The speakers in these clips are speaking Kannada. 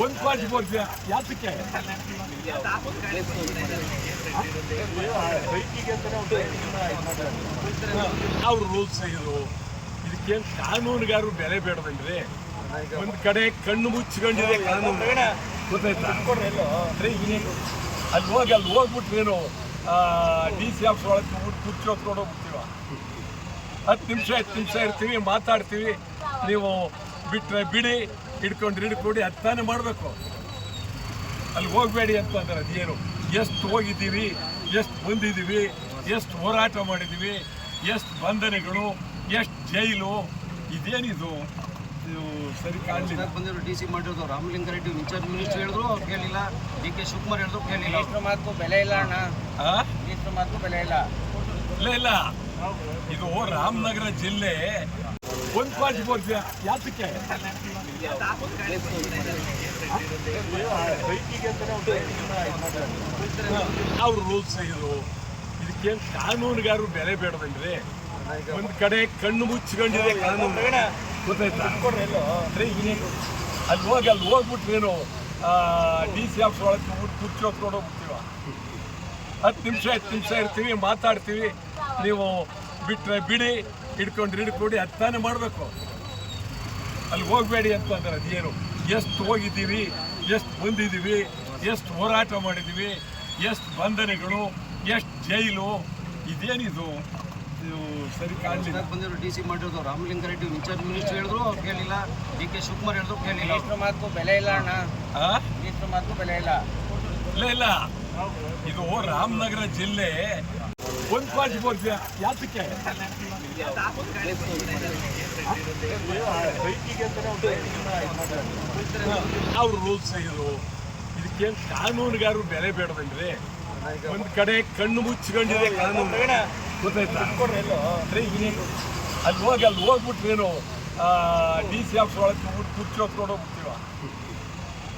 ಒಂದು ಕ್ವಾಲಿಟಿ ಬೋರ್ಡ್ ಯಾತಕ್ಕೆ ಅವ್ರ ರೂಲ್ಸ್ ಇದು ಇದಕ್ಕೇನು ಕಾನೂನುಗಾರರು ಬೆಲೆ ಬೇಡದಂದ್ರೆ ಒಂದು ಕಡೆ ಕಣ್ಣು ಮುಚ್ಕೊಂಡಿದೆ ಕಾನೂನು ಗೊತ್ತಾಯ್ತಾ ಅಲ್ಲಿ ಹೋಗಿ ಅಲ್ಲಿ ಹೋಗ್ಬಿಟ್ರೇನು ಡಿ ಸಿ ಆಫೀಸ್ ಒಳಗೆ ಹೋಗ್ಬಿಟ್ಟು ಕುರ್ಚಿ ಹೊತ್ಕೊಂಡು ಹೋಗ್ಬಿಡ್ತೀವ ಹತ್ತು ನಿಮಿಷ ಹತ್ತು ನಿಮಿಷ ಇರ್ತೀವಿ ಮಾತಾಡ್ತೀವಿ ನೀವು ಬಿಟ್ಟರೆ ಬಿಡಿ ಹಿಡ್ಕೊಂಡ್ರೆ ಹಿಡ್ಕೊಂಡು ಹತ್ತಾನೆ ಮಾಡಬೇಕು. ಅಲ್ಲಿ ಹೋಗಬೇಡಿ ಅಂತ ಅಂದ್ರೆ ಅದೇನು ಎಷ್ಟು ಹೋಗಿದ್ದೀವಿ ಎಷ್ಟು ಬಂದಿದ್ದೀವಿ ಎಷ್ಟು ಹೋರಾಟ ಮಾಡಿದ್ದೀವಿ ಎಷ್ಟು ಬಂಧನೆಗಳು ಎಷ್ಟು ಜೈಲು ಇದೇನಿದು? ಇದು ಸರಿ ಕಾಣಲಿಲ್ಲ. ಬಂದಿರೋ ಡಿ ಸಿ ಮಾಡಿರೋದು ರಾಮಲಿಂಗಾರೆಡ್ಡಿ ಇನ್ಚಾರ್ಜ್ ಮಿನಿಸ್ಟರ್ ಹೇಳಿದ್ರು ಅವ್ರು ಕೇಳಿಲ್ಲ. ಡಿ ಕೆ ಶಿವಕುಮಾರ್ ಹೇಳಿದ್ರು ಕೇಳಿಲ್ಲ. ಇಷ್ಟು ಮಾತು ಬೆಲೆ ಇಲ್ಲ ಅಣ್ಣ? ಇಷ್ಟು ಮಾತು ಬೆಲೆ ಇಲ್ಲ. ಇಲ್ಲ ಇಲ್ಲ. ಇದು ರಾಮನಗರ ಜಿಲ್ಲೆ ಒಂದು ಪಾರ್ಟಿ ಬೋರ್ಡ್ ಯಾತಕ್ಕೆ ಅವ್ರ ರೂಲ್ಸ್ ಇದು. ಇದಕ್ಕೇನು ಕಾನೂನುಗಾರರು ಬೆಲೆ ಬೇಡದಂಗ್ರಿ ಒಂದ್ ಕಡೆ ಕಣ್ಣು ಮುಚ್ಕೊಂಡಿದೆ ಕಾನೂನು. ಗೊತ್ತಾಯ್ತಾ? ಅಲ್ಲಿ ಹೋಗಿ, ಅಲ್ಲಿ ಹೋಗ್ಬಿಟ್ರೇನು ಡಿ ಸಿ ಆಫೀಸ್ ಒಳಗೆ ಹೋಗ್ಬಿಟ್ಟು ಕುರ್ಚಿ ಹೊತ್ಕೊಂಡು ಹೋಗ್ಬಿಡ್ತೀವ? ಹತ್ತು ನಿಮಿಷ ಹತ್ತು ನಿಮಿಷ ಇರ್ತೀವಿ, ಮಾತಾಡ್ತೀವಿ. ನೀವು ಬಿಟ್ಟರೆ ಬಿಡಿ. ಹಿಡ್ಕೊಂಡ್ರೆ ಹಿಡ್ಕೊಂಡು ಹತ್ತಾನೆ ಮಾಡಬೇಕು. ಅಲ್ಲಿ ಹೋಗಬೇಡಿ ಅಂತ ಅಂದ್ರೆ ಅದೇನು ಎಷ್ಟು ಹೋಗಿದ್ದೀವಿ ಎಷ್ಟು ಬಂದಿದ್ದೀವಿ ಎಷ್ಟು ಹೋರಾಟ ಮಾಡಿದ್ದೀವಿ ಎಷ್ಟು ಬಂಧನೆಗಳು ಎಷ್ಟು ಜೈಲು ಇದೇನಿದು? ಇದು ಸರಿ ಕಾಣಲಿಲ್ಲ. ಬಂದಿರೋ ಡಿ ಸಿ ಮಾಡಿರೋದು ರಾಮಲಿಂಗಾರೆಡ್ಡಿ ಇನ್ಚಾರ್ಜ್ ಮಿನಿಸ್ಟರ್ ಹೇಳಿದ್ರು ಅವ್ರು ಕೇಳಿಲ್ಲ ಡಿ ಕೆ ಶಿವಕುಮಾರ್ ಹೇಳಿದ್ರು ಕೇಳಿಲ್ಲ ಇಷ್ಟು ಮಾತು ಬೆಲೆ ಇಲ್ಲ ಅಣ್ಣ? ಇಷ್ಟು ಮಾತು ಬೆಲೆ ಇಲ್ಲ. ಇಲ್ಲ ಇಲ್ಲ. ಇದು ರಾಮನಗರ ಜಿಲ್ಲೆ ಒಂದು ಪಾರ್ಟಿ ಬೋರ್ಡ್ ಯಾತಕ್ಕೆ ಅವ್ರ ರೂಲ್ಸ್ ಇದು ಇದಕ್ಕೇನು ಕಾನೂನುಗಾರರು ಬೆಲೆ ಬೇಡದಂಗ್ರಿ ಒಂದ್ ಕಡೆ ಕಣ್ಣು ಮುಚ್ಕೊಂಡಿದೆ ಕಾನೂನು. ಗೊತ್ತಾಯ್ತಾ? ಅಲ್ಲಿ ಹೋಗಿ, ಅಲ್ಲಿ ಹೋಗ್ಬಿಟ್ರೇನು ಡಿ ಸಿ ಆಫೀಸ್ ಒಳಗೆ ಹೋಗ್ಬಿಟ್ಟು ಕುರ್ಚಿ ಹೊತ್ಕೊಂಡು ಹೋಗ್ಬಿಡ್ತೀವ.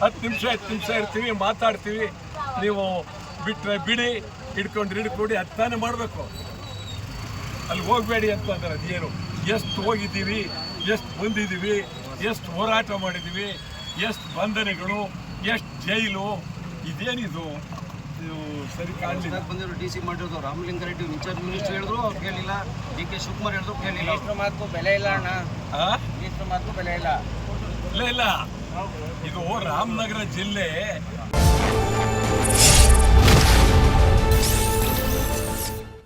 ಹತ್ತು ನಿಮಿಷ ಹತ್ತು ನಿಮಿಷ ಇರ್ತೀವಿ, ಮಾತಾಡ್ತೀವಿ. ನೀವು ಬಿಟ್ರೆ ಬಿಡಿ ಹಿಡ್ಕೊಂಡು ಹಿಡ್ಕೊಂಡು ಹತ್ತಾನೆ ಮಾಡಬೇಕು. ಅಲ್ಲಿ ಹೋಗಬೇಡಿ ಅಂತ ಅಂದ್ರೆ ಅದೇನು ಎಷ್ಟು ಹೋಗಿದ್ದೀವಿ ಎಷ್ಟು ಬಂದಿದ್ದೀವಿ ಎಷ್ಟು ಹೋರಾಟ ಮಾಡಿದ್ದೀವಿ ಎಷ್ಟು ಬಂಧನೆಗಳು ಎಷ್ಟು ಜೈಲು ಇದೇನಿದು? ಇದು ಸರಿ ಬಂದಿರೋ ಡಿ ಸಿ ಮಾಡಿರೋದು ರಾಮಲಿಂಗಾರೆಡ್ಡಿ ಇನ್ಚಾರ್ಜ್ ಮಿನಿಸ್ಟರ್ ಹೇಳಿದ್ರು ಅವ್ರು ಕೇಳಿಲ್ಲ. ಡಿ ಕೆ ಶಿವಕುಮಾರ್ ಹೇಳಿದ್ರು ಕೇಳಿಲ್ಲ. ಇಷ್ಟು ಮಾತು ಬೆಲೆ ಇಲ್ಲ ಅಣ್ಣ? ಇಷ್ಟು ಮಾತು ಬೆಲೆ ಇಲ್ಲ. ಇಲ್ಲ ಇಲ್ಲ. ಇದು ರಾಮನಗರ ಜಿಲ್ಲೆ